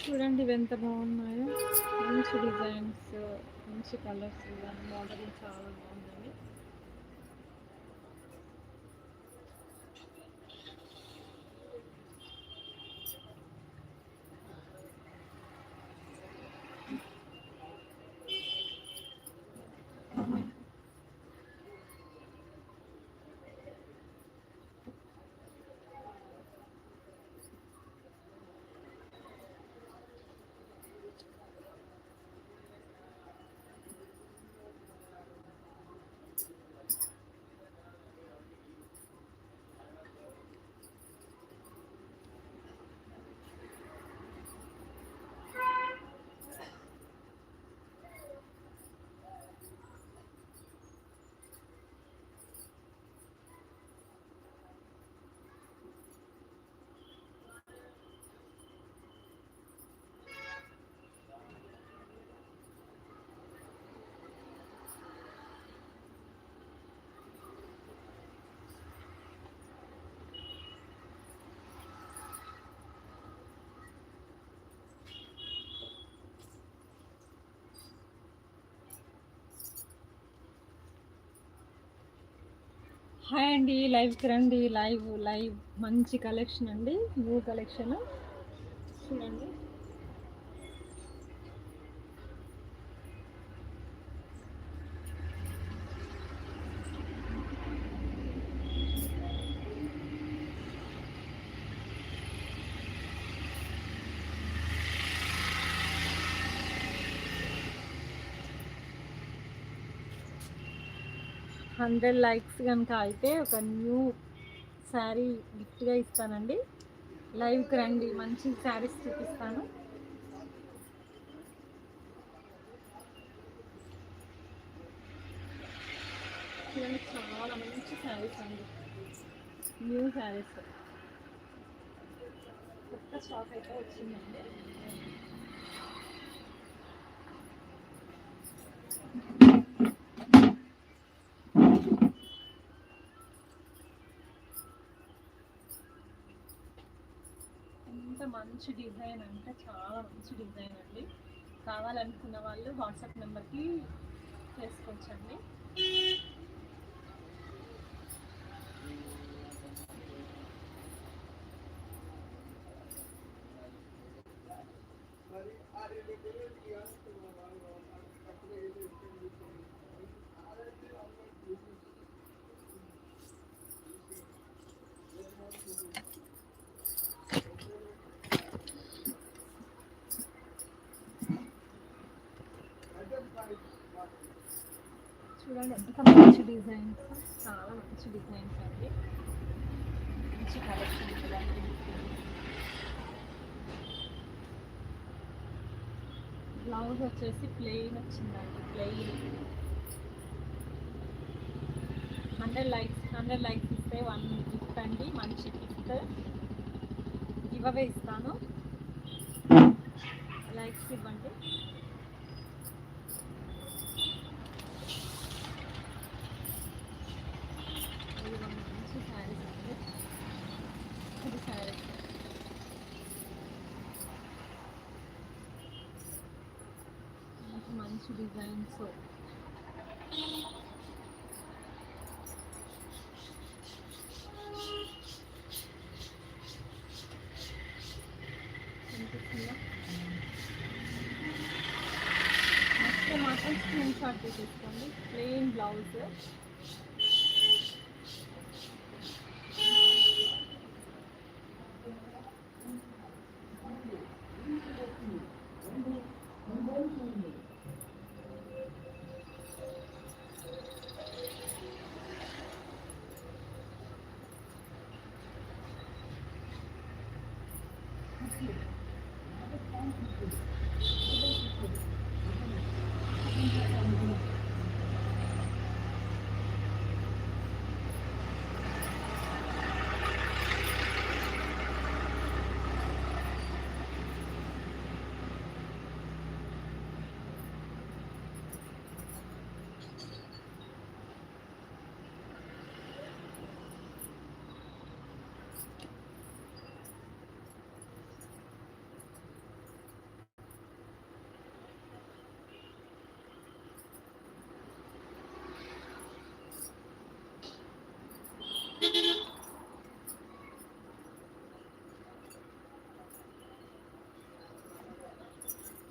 చూడండి ఎంత బాగున్నాయో. మంచి డిజైన్స్ మంచి కలర్స్ కానీ మోడల్ చాలా బాగుంది. హాయ్ అండి లైవ్కి రండి లైవ్ లైవ్ మంచి కలెక్షన్ అండి న్యూ కలెక్షన్. చూడండి. హండ్రెడ్ లైక్స్ కనుక అయితే ఒక న్యూ శారీ గిఫ్ట్గా ఇస్తానండి. లైవ్కి రండి మంచి శారీస్ చూపిస్తాను. చూడండి చాలా మంచి శారీస్ అండి. న్యూ శారీస్. కొత్త స్టాక్ అయితే వచ్చిందండి. మంచి డిజైన్ అంటే చాలా మంచి డిజైన్ అండి. కావాలనుకున్న వాళ్ళు వాట్సాప్ నెంబర్కి చేసుకోవచ్చండి. చూడండి ఎంత మంచి డిజైన్స్. చాలా మంచి డిజైన్స్ అండి. మంచి కలెక్షన్ బ్లౌజ్ వచ్చేసి ప్లెయిన్ వచ్చిందండి plain hundred likes hundred likes ఇస్తే వన్ గిఫ్ట్ అండి మంచి గిఫ్ట్ ఇవ్వవే ఇస్తాను. లైక్స్ ఇవ్వండి ఇదిగో మంచి శారీస్ అండి ఇది శారీస్ మంచి మంచి డిజైన్స్ కనిపిస్తుందా నెక్స్ట్ మాత్రం స్క్రీన్ షాట్ తీసేసుకోండి ప్లెయిన్ బ్లౌజ్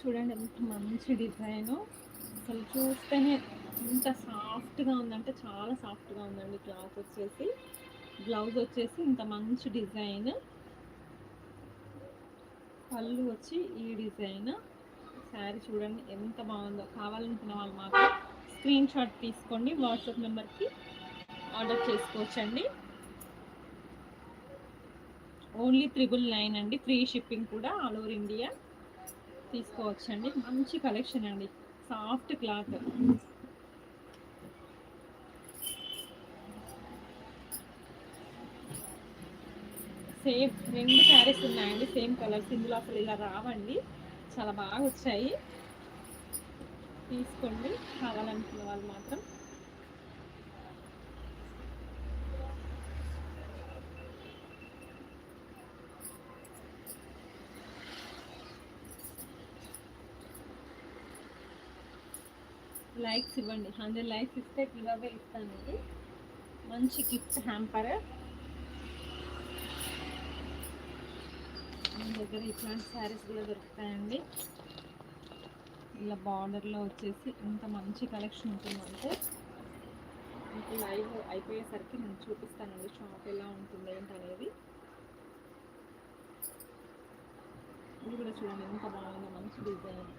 చూడండి ఎంత మంచి డిజైన్. అసలు చూస్తేనే ఎంత సాఫ్ట్గా ఉందంటే చాలా సాఫ్ట్గా ఉందండి క్లాత్ వచ్చేసి. బ్లౌజ్ వచ్చేసి ఇంత మంచి డిజైన్. పళ్ళు వచ్చి ఈ డిజైన్. శారీ చూడండి ఎంత బాగుందో. కావాలనుకున్న వాళ్ళు మాత్రం స్క్రీన్ షాట్ తీసుకోండి వాట్సాప్ నెంబర్కి ఆర్డర్ చేసుకోవచ్చండి. ఓన్లీ త్రిబుల్ నైన్ అండి ఫ్రీ షిప్పింగ్ కూడా ఆల్ ఓవర్ ఇండియా తీసుకోవచ్చండి. మంచి కలెక్షన్ అండి సాఫ్ట్ క్లాత్. సేమ్ రెండు శారీస్ ఉన్నాయండి సేమ్ కలర్స్ ఇందులో అసలు ఇలా రావండి. చాలా బాగా వచ్చాయి. తీసుకోండి కావాలనుకున్న వాళ్ళు మాత్రం. లైక్స్ ఇవ్వండి. హండ్రెడ్ లైక్స్ ఇస్తే గివ్ ఇస్తానండి మంచి గిఫ్ట్ హ్యాంపర్. మన దగ్గర ఇట్లాంటి శారీస్ కూడా దొరుకుతాయండి. ఇలా బార్డర్లో వచ్చేసి ఇంత మంచి కలెక్షన్ ఉంటుందంటే మీకు లైవ్ అయిపోయేసరికి నేను చూపిస్తానండి షాప్ ఎలా ఉంటుంది ఏంటి అనేది ఇది కూడా చూడండి ఎంత బాగుంది మంచి డిజైన్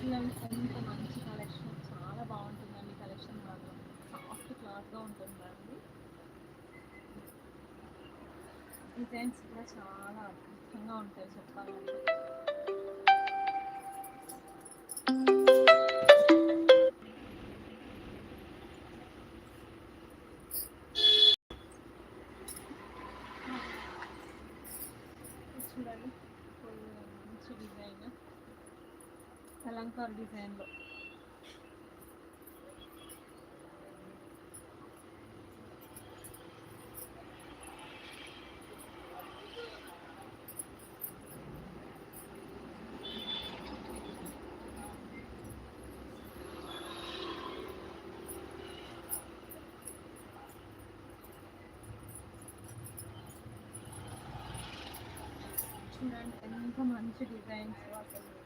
చూడండి ఎంత మంచి కలెక్షన్ చాలా బాగుంటుందండి. కలెక్షన్ మాత్రం. సాఫ్ట్ క్లాత్గా ఉంటుందండి. డిజైన్స్ కూడా చాలా అద్భుతంగా ఉంటాయి చెప్పాలంటే చూడండి మంచి డిజైన్. కలంకార్ డిజైన్లో. చూడండి ఎంత మంచి డిజైన్స్ అసలు